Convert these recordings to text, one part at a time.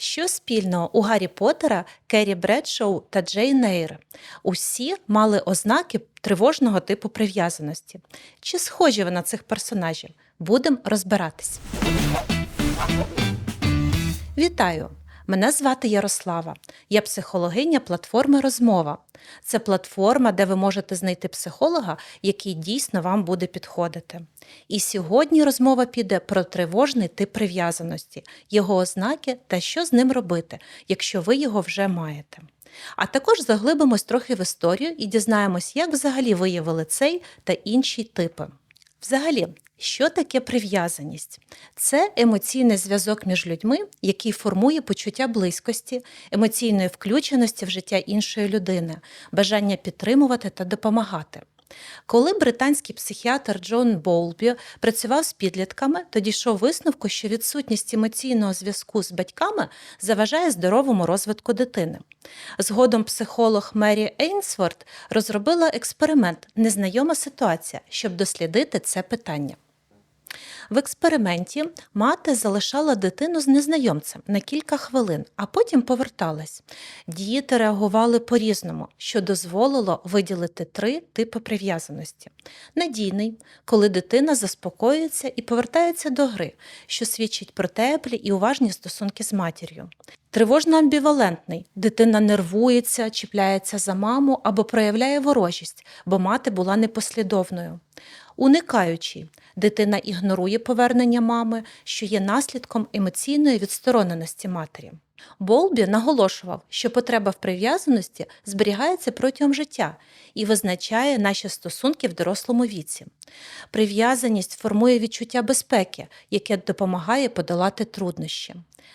Що спільного у Гаррі Поттера, Керрі Бредшоу та Джейн Ейр? Усі мали ознаки тривожного типу прив'язаності. Чи схожі ви на цих персонажів? Будемо розбиратись. Вітаю! Мене звати Ярослава. Я психологиня платформи Розмова. Це платформа, де ви можете знайти психолога, який дійсно вам буде підходити. І сьогодні розмова піде про тривожний тип прив'язаності, його ознаки та що з ним робити, якщо ви його вже маєте. А також заглибимось трохи в історію і дізнаємось, як взагалі виявили цей та інші типи. Взагалі, що таке прив'язаність? Це емоційний зв'язок між людьми, який формує почуття близькості, емоційної включеності в життя іншої людини, бажання підтримувати та допомагати. Коли британський психіатр Джон Болбі працював з підлітками, то дійшов висновку, що відсутність емоційного зв'язку з батьками заважає здоровому розвитку дитини. Згодом психолог Мері Ейнсворт розробила експеримент Незнайома ситуація, щоб дослідити це питання. В експерименті мати залишала дитину з незнайомцем на кілька хвилин, а потім поверталась. Діти реагували по-різному, що дозволило виділити три типи прив'язаності: надійний, коли дитина заспокоюється і повертається до гри, що свідчить про теплі і уважні стосунки з матір'ю. Тривожно-амбівалентний дитина нервується, чіпляється за маму або проявляє ворожість, бо мати була непослідовною. Уникаючий дитина ігнорує повернення мами, що є наслідком емоційної відстороненості матері. Болбі наголошував, що потреба в прив'язаності зберігається протягом життя і визначає наші стосунки в дорослому віці. Прив'язаність формує відчуття безпеки, яке допомагає подолати труднощі.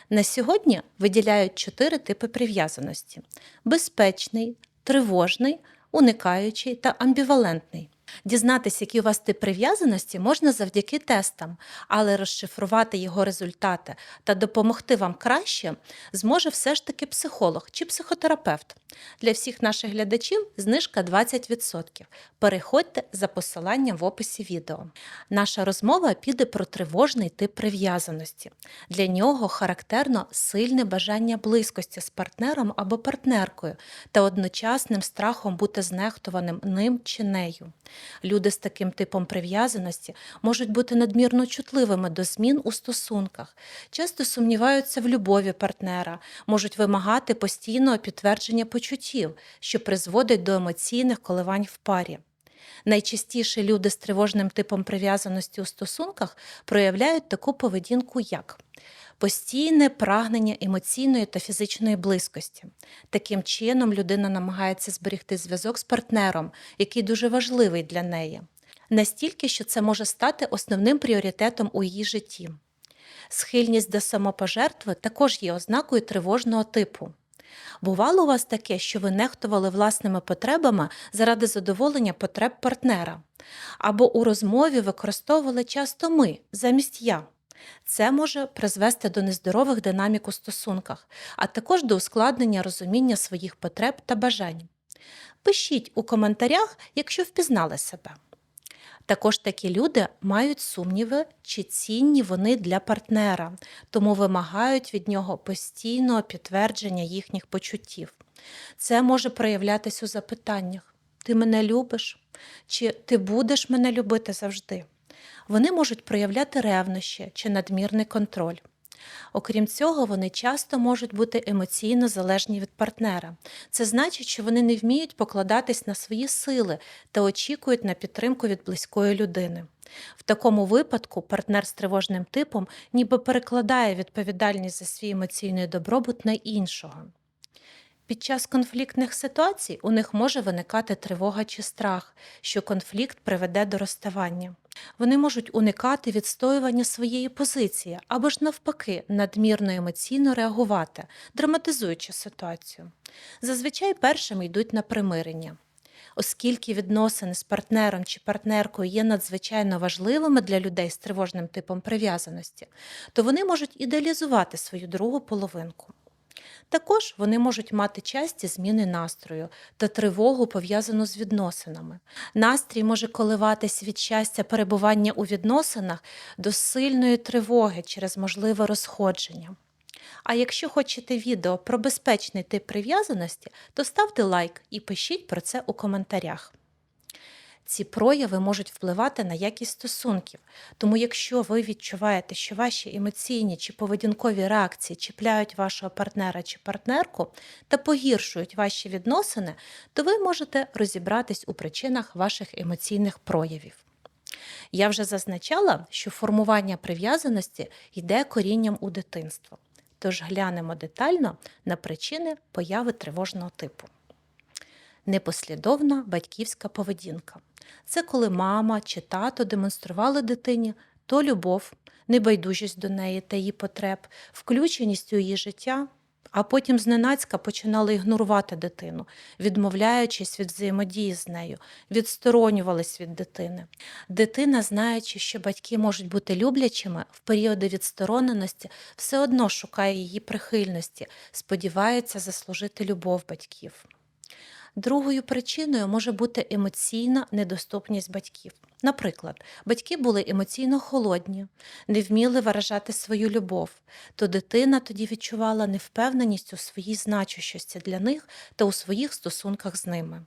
На сьогодні виділяють чотири типи прив'язаності: безпечний, тривожний, уникаючий та амбівалентний. Дізнатися, який у вас тип прив'язаності, можна завдяки тестам, але розшифрувати його результати та допомогти вам краще зможе все ж таки психолог чи психотерапевт. Для всіх наших глядачів знижка 20%. Переходьте за посиланням в описі відео. Наша розмова піде про тривожний тип прив'язаності. Для нього характерно сильне бажання близькості з партнером або партнеркою та одночасним страхом бути знехтуваним ним чи нею. Люди з таким типом прив'язаності можуть бути надмірно чутливими до змін у стосунках, часто сумніваються в любові партнера, можуть вимагати постійного підтвердження почуттів, що призводить до емоційних коливань в парі. Найчастіше люди з тривожним типом прив'язаності у стосунках проявляють таку поведінку, як постійне прагнення емоційної та фізичної близькості. Таким чином, людина намагається зберегти зв'язок з партнером, який дуже важливий для неї, настільки, що це може стати основним пріоритетом у її житті. Схильність до самопожертви також є ознакою тривожного типу. Бувало у вас таке, що ви нехтували власними потребами заради задоволення потреб партнера, або у розмові використовували часто ми замість я. Це може призвести до нездорових динамік у стосунках, а також до ускладнення розуміння своїх потреб та бажань. Пишіть у коментарях, якщо впізнали себе. Також такі люди мають сумніви, чи цінні вони для партнера, тому вимагають від нього постійного підтвердження їхніх почуттів. Це може проявлятися у запитаннях: Ти мене любиш? Чи ти будеш мене любити завжди? Вони можуть проявляти ревнощі чи надмірний контроль. Окрім цього, вони часто можуть бути емоційно залежні від партнера. Це значить, що вони не вміють покладатись на свої сили та очікують на підтримку від близької людини. В такому випадку партнер з тривожним типом ніби перекладає відповідальність за свій емоційний добробут на іншого. Під час конфліктних ситуацій у них може виникати тривога чи страх, що конфлікт приведе до розставання. Вони можуть уникати відстоювання своєї позиції або ж навпаки надмірно емоційно реагувати, драматизуючи ситуацію. Зазвичай першими йдуть на примирення. Оскільки відносини з партнером чи партнеркою є надзвичайно важливими для людей з тривожним типом прив'язаності, то вони можуть ідеалізувати свою другу половинку. Також вони можуть мати часті зміни настрою та тривогу, пов'язану з відносинами. Настрій може коливатись від щастя перебування у відносинах до сильної тривоги через можливе розходження. А якщо хочете відео про безпечний тип прив'язаності, то ставте лайк і пишіть про це у коментарях. Ці прояви можуть впливати на якість стосунків, тому якщо ви відчуваєте, що ваші емоційні чи поведінкові реакції чіпляють вашого партнера чи партнерку та погіршують ваші відносини, то ви можете розібратись у причинах ваших емоційних проявів. Я вже зазначала, що формування прив'язаності йде корінням у дитинство. Тож глянемо детально на причини появи тривожного типу. Непослідовна батьківська поведінка. Це коли мама чи тато демонстрували дитині то любов, небайдужість до неї та її потреб, включеність у її життя, а потім зненацька починали ігнорувати дитину, відмовляючись від взаємодії з нею, відсторонювались від дитини. Дитина, знаючи, що батьки можуть бути люблячими, в періоди відстороненості все одно шукає її прихильності, сподівається заслужити любов батьків. Другою причиною може бути емоційна недоступність батьків. Наприклад, батьки були емоційно холодні, не вміли виражати свою любов, то дитина тоді відчувала невпевненість у своїй значущості для них та у своїх стосунках з ними.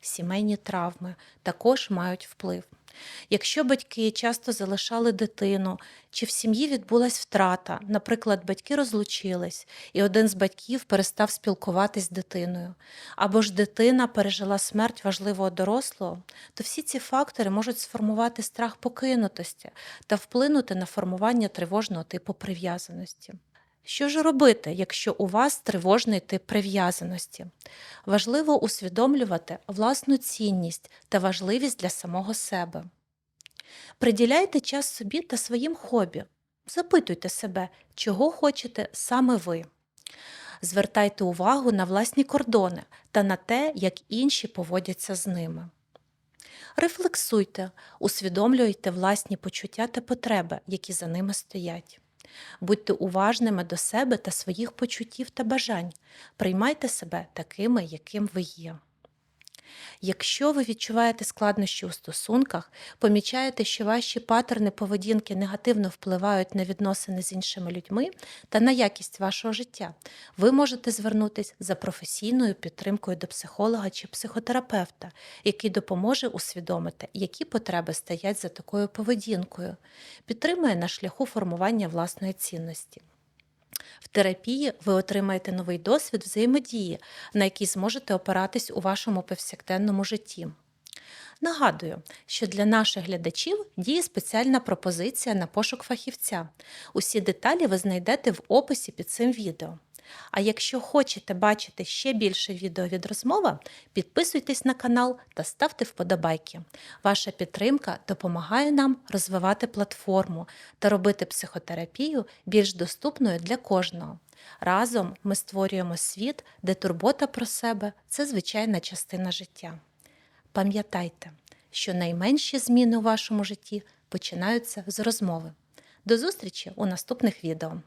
Сімейні травми також мають вплив. Якщо батьки часто залишали дитину, чи в сім'ї відбулась втрата, наприклад, батьки розлучились, і один з батьків перестав спілкуватись з дитиною, або ж дитина пережила смерть важливого дорослого, то всі ці фактори можуть сформувати страх покинутості та вплинути на формування тривожного типу прив'язаності. Що ж робити, якщо у вас тривожний тип прив'язаності? Важливо усвідомлювати власну цінність та важливість для самого себе. Приділяйте час собі та своїм хобі. Запитуйте себе, чого хочете саме ви. Звертайте увагу на власні кордони та на те, як інші поводяться з ними. Рефлексуйте, усвідомлюйте власні почуття та потреби, які за ними стоять. Будьте уважними до себе та своїх почуттів та бажань. Приймайте себе такими, яким ви є. Якщо ви відчуваєте складнощі у стосунках, помічаєте, що ваші паттерни поведінки негативно впливають на відносини з іншими людьми та на якість вашого життя, ви можете звернутися за професійною підтримкою до психолога чи психотерапевта, який допоможе усвідомити, які потреби стоять за такою поведінкою, підтримує на шляху формування власної цінності. В терапії ви отримаєте новий досвід взаємодії, на який зможете опиратись у вашому повсякденному житті. Нагадую, що для наших глядачів діє спеціальна пропозиція на пошук фахівця. Усі деталі ви знайдете в описі під цим відео. А якщо хочете бачити ще більше відео від розмова, підписуйтесь на канал та ставте вподобайки. Ваша підтримка допомагає нам розвивати платформу та робити психотерапію більш доступною для кожного. Разом ми створюємо світ, де турбота про себе це звичайна частина життя. Пам'ятайте, що найменші зміни у вашому житті починаються з розмови. До зустрічі у наступних відео!